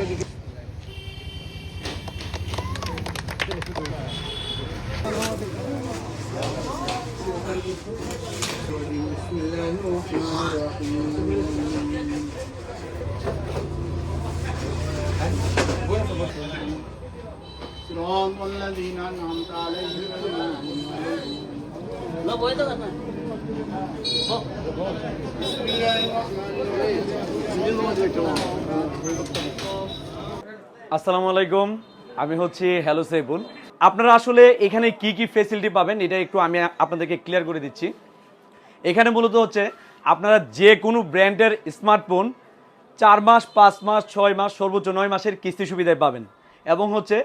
بسم الله الرحمن الرحيم صراط الذين أنعمت عليهم غير المغضوب عليهم আসসালামু আলাইকুম, আমি হচ্ছি হ্যালো সাইফুল আপনারা আসলে এখানে কি কি ফেসিলিটি পাবেন, এটা একটু আমি আপনাদেরকে ক্লিয়ার করে দিচ্ছি। এখানে মূলত হচ্ছে, আপনারা যে কোনো ব্র্যান্ডের স্মার্টফোন চার মাস, পাঁচ মাস, ছয় মাস, সর্বোচ্চ নয় মাসের কিস্তি সুবিধায় পাবেন। এবং হচ্ছে,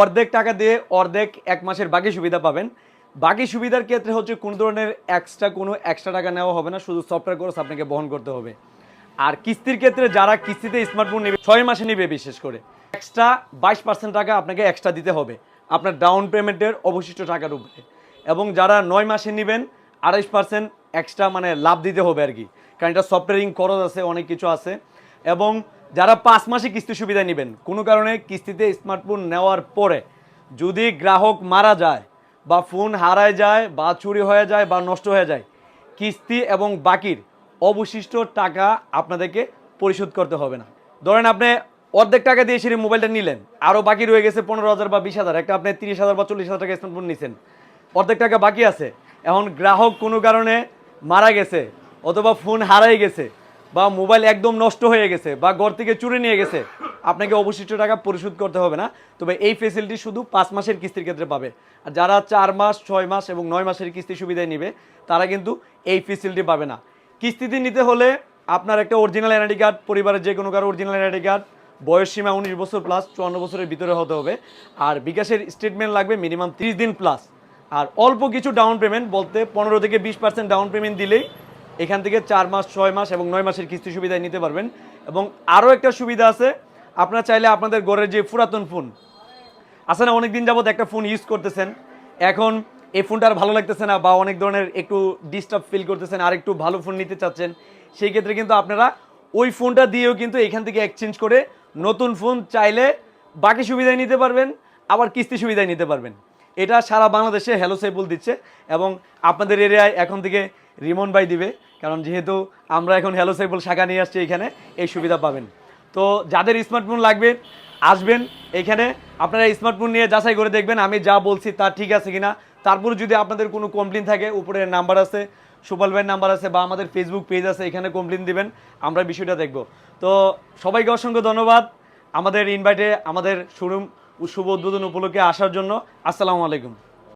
অর্ধেক টাকা দিয়ে অর্ধেক এক মাসের বাকি সুবিধা পাবেন। বাকি সুবিধার ক্ষেত্রে হচ্ছে কোনো ধরনের এক্সট্রা কোনো এক্সট্রা টাকা নেওয়া হবে না, শুধু সফটওয়্যার কোর্স আপনাকে বহন করতে হবে। আর কিস্তির ক্ষেত্রে যারা কিস্তিতে স্মার্টফোন নেবে, ছয় মাসে নেবে বিশেষ করে। এক্সট্রা বাইশ পার্সেন্ট টাকা আপনাকে এক্সট্রা দিতে হবে, আপনার ডাউন পেমেন্টের অবশিষ্ট টাকার উপরে। এবং যারা নয় মাসে নেবেন, আড়াইশ পার্সেন্ট এক্সট্রা মানে লাভ দিতে হবে আর কি। কারণ এটা সফটওয়্যারিং খরচ আছে, অনেক কিছু আছে। এবং যারা পাঁচ মাসে কিস্তি সুবিধা নেবেন, কোনো কারণে কিস্তিতে স্মার্টফোন নেওয়ার পরে যদি গ্রাহক মারা যায় বা ফোন হারায় যায় বা চুরি হয়ে যায় বা নষ্ট হয়ে যায়, কিস্তি এবং বাকির অবশিষ্ট টাকা আপনাদেরকে পরিশোধ করতে হবে না। ধরেন আপনি অর্ধেক টাকা দিয়ে সেরে মোবাইলটা নিলেন আরও বাকি রয়ে গেছে পনেরো হাজার বা বিশ হাজার, একটা আপনি তিরিশ হাজার বা চল্লিশ হাজার টাকা স্মার্টফোন নিছেন, অর্ধেক টাকা বাকি আছে। এখন গ্রাহক কোনো কারণে মারা গেছে অথবা ফোন হারাই গেছে বা মোবাইল একদম নষ্ট হয়ে গেছে বা ঘর থেকে চুরি নিয়ে গেছে আপনাকে অবশিষ্ট টাকা পরিশোধ করতে হবে না। তবে এই ফেসিলিটি শুধু পাঁচ মাসের কিস্তির ক্ষেত্রে পাবে। আর যারা চার মাস, ছয় মাস এবং নয় মাসের কিস্তি সুবিধায় নিবে, তারা কিন্তু এই ফেসিলিটি পাবে না। কিস্তিতে নিতে হলে আপনার একটা অরিজিনাল এনআইডি কার্ড পরিবারের যে কোনো কারও অরিজিনাল এনআইডি কার্ড বয়স সীমা উনিশ বছর প্লাস চুয়ান্ন বছরের ভিতরে হতে হবে। আর বিকাশের স্টেটমেন্ট লাগবে মিনিমাম ত্রিশ দিন প্লাস আর অল্প কিছু ডাউন পেমেন্ট বলতে পনেরো থেকে বিশ পার্সেন্ট ডাউন পেমেন্ট দিলেই এখান থেকে চার মাস, ছয় মাস এবং নয় মাসের কিস্তি সুবিধায় নিতে পারবেন। এবং আরও একটা সুবিধা আছে আপনারা চাইলে আপনাদের ঘরের যে পুরাতন ফোন, আছে না, অনেকদিন যাবত একটা ফোন ইউজ করতেছেন। এখন এই ফোনটা আর ভালো লাগতেছে না বা অনেক ধরনের একটু ডিস্টার্ব ফিল করতেছেন, আর একটু ভালো ফোন নিতে চাচ্ছেন, সেই ক্ষেত্রে কিন্তু আপনারা ওই ফোনটা দিয়েও কিন্তু এখান থেকে এক্সচেঞ্জ করে নতুন ফোন চাইলে বাকি সুবিধায় নিতে পারবেন, আবার কিস্তি সুবিধায় নিতে পারবেন। এটা সারা বাংলাদেশে হ্যালো সাইবুল দিচ্ছে এবং আপনাদের এরিয়ায় এখন থেকে রিমন বাই দিবে, কারণ যেহেতু আমরা এখন হ্যালো সাইবুল শাখা নিয়ে আসছি এখানে, এই সুবিধা পাবেন। তো যাদের স্মার্টফোন লাগবে, আসবেন এখানে। আপনারা স্মার্টফোন নিয়ে যাচাই করে দেখবেন আমি যা বলছি তা ঠিক আছে কিনা। তারপর যদি আপনাদের কোনো কমপ্লেন থাকে, উপরে নাম্বার আছে, সুপাল ভাইয়ের নাম্বার আছে বা আমাদের ফেসবুক পেজ আছে, এখানে কমপ্লেন দিবেন, আমরা বিষয়টা দেখব। তো সবাইকে অসংখ্য ধন্যবাদ আমাদের ইনভাইটে আমাদের শোরুম শুভ উদ্বোধন উপলক্ষে আসার জন্য। আসসালামু আলাইকুম।